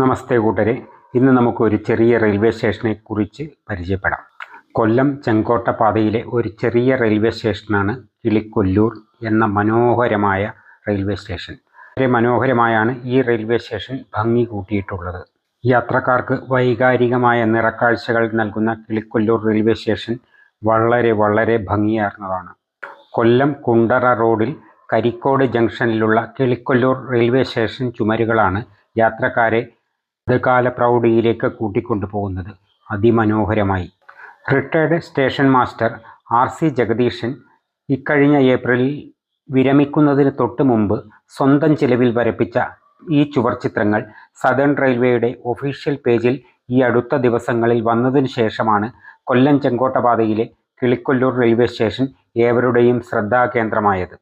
നമസ്തേ കൂട്ടരെ. ഇന്ന് നമുക്കൊരു ചെറിയ റെയിൽവേ സ്റ്റേഷനെ കുറിച്ച് പരിചയപ്പെടാം. കൊല്ലം ചെങ്കോട്ട പാതയിലെ ഒരു ചെറിയ റെയിൽവേ സ്റ്റേഷനാണ് കിളിക്കൊല്ലൂർ എന്ന മനോഹരമായ റെയിൽവേ സ്റ്റേഷൻ. വളരെ മനോഹരമായാണ് ഈ റെയിൽവേ സ്റ്റേഷൻ ഭംഗി കൂട്ടിയിട്ടുള്ളത്. യാത്രക്കാർക്ക് വൈകാരികമായ നിറക്കാഴ്ചകൾ നൽകുന്ന കിളിക്കൊല്ലൂർ റെയിൽവേ സ്റ്റേഷൻ വളരെ വളരെ ഭംഗിയാർന്നതാണ്. കൊല്ലം കുണ്ടറ റോഡിൽ കരിക്കോട് ജംഗ്ഷനിലുള്ള കിളിക്കൊല്ലൂർ റെയിൽവേ സ്റ്റേഷൻ ചുമരുകളാണ് യാത്രക്കാരെ ഗതകാല പ്രൗഢിയിലേക്ക് കൂട്ടിക്കൊണ്ടുപോകുന്നത് അതിമനോഹരമായി. Retired station master R C Jagadeesan ഇക്കഴിഞ്ഞ ഏപ്രിലിൽ വിരമിക്കുന്നതിന് തൊട്ട് മുമ്പ് സ്വന്തം ചിലവിൽ വരപ്പിച്ച ഈ ചുവർചിത്രങ്ങൾ സദേൺ റെയിൽവേയുടെ ഒഫീഷ്യൽ പേജിൽ ഈ അടുത്ത ദിവസങ്ങളിൽ വന്നതിന് ശേഷമാണ് കൊല്ലം ചെങ്കോട്ടപാതയിലെ കിളിക്കൊല്ലൂർ റെയിൽവേ സ്റ്റേഷൻ ഏവരുടെയും ശ്രദ്ധാകേന്ദ്രമായത്.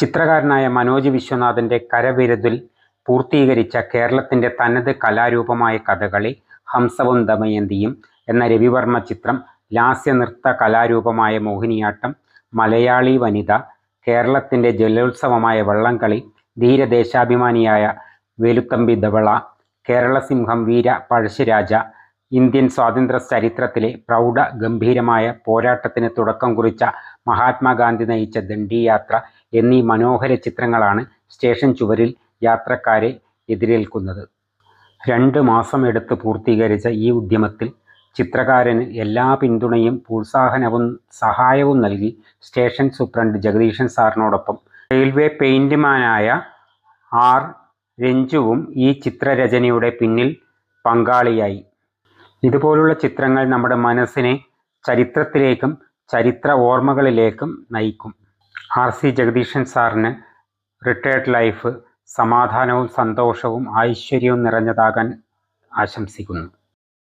ചിത്രകാരനായ മനോജ് വിശ്വനാഥന്റെ കരവിരുതിൽ പൂർത്തീകരിച്ച കേരളത്തിന്റെ തനത് കലാരൂപമായ കഥകളി ഹംസവും ദമയന്തിയും എന്ന രവിവർമ്മ ചിത്രം ലാസ്യനൃത്ത കലാരൂപമായ മോഹിനിയാട്ടം മലയാളി വനിത കേരളത്തിന്റെ ജലോത്സവമായ വള്ളംകളി ധീരദേശാഭിമാനിയായ വേലുത്തമ്പി ധവള കേരളസിംഹം വീര പഴശ്ശിരാജ ഇന്ത്യൻ സ്വാതന്ത്ര്യ ചരിത്രത്തിലെ പ്രൗഢ ഗംഭീരമായ പോരാട്ടത്തിന് തുടക്കം കുറിച്ച മഹാത്മാഗാന്ധി നയിച്ച ദണ്ഡിയാത്ര എന്നീ മനോഹര ചിത്രങ്ങളാണ് സ്റ്റേഷൻ ചുവരിൽ യാത്രക്കാരെ എതിരേൽക്കുന്നത്. രണ്ട് മാസം എടുത്ത് പൂർത്തീകരിച്ച ഈ ഉദ്യമത്തിൽ ചിത്രകാരന് എല്ലാ പിന്തുണയും പ്രോത്സാഹനവും സഹായവും നൽകി സ്റ്റേഷൻ സൂപ്രണ്ട് ജഗദീശൻ സാറിനോടൊപ്പം. റെയിൽവേ പെയിന്റ്മാനായ ആർ. രഞ്ജുവും ഈ ചിത്രരചനയുടെ പിന്നിൽ പങ്കാളിയായി. ഇതുപോലുള്ള ചിത്രങ്ങൾ നമ്മുടെ മനസ്സിനെ ചരിത്രത്തിലേക്കും ചരിത്ര ഓർമ്മകളിലേക്കും നയിക്കും. ആർ. സി. ജഗദീശൻ സാറിന് റിട്ടയർഡ് ലൈഫ് സമാധാനവും സന്തോഷവും ഐശ്വര്യവും നിറഞ്ഞതാകാൻ ആശംസിക്കുന്നു.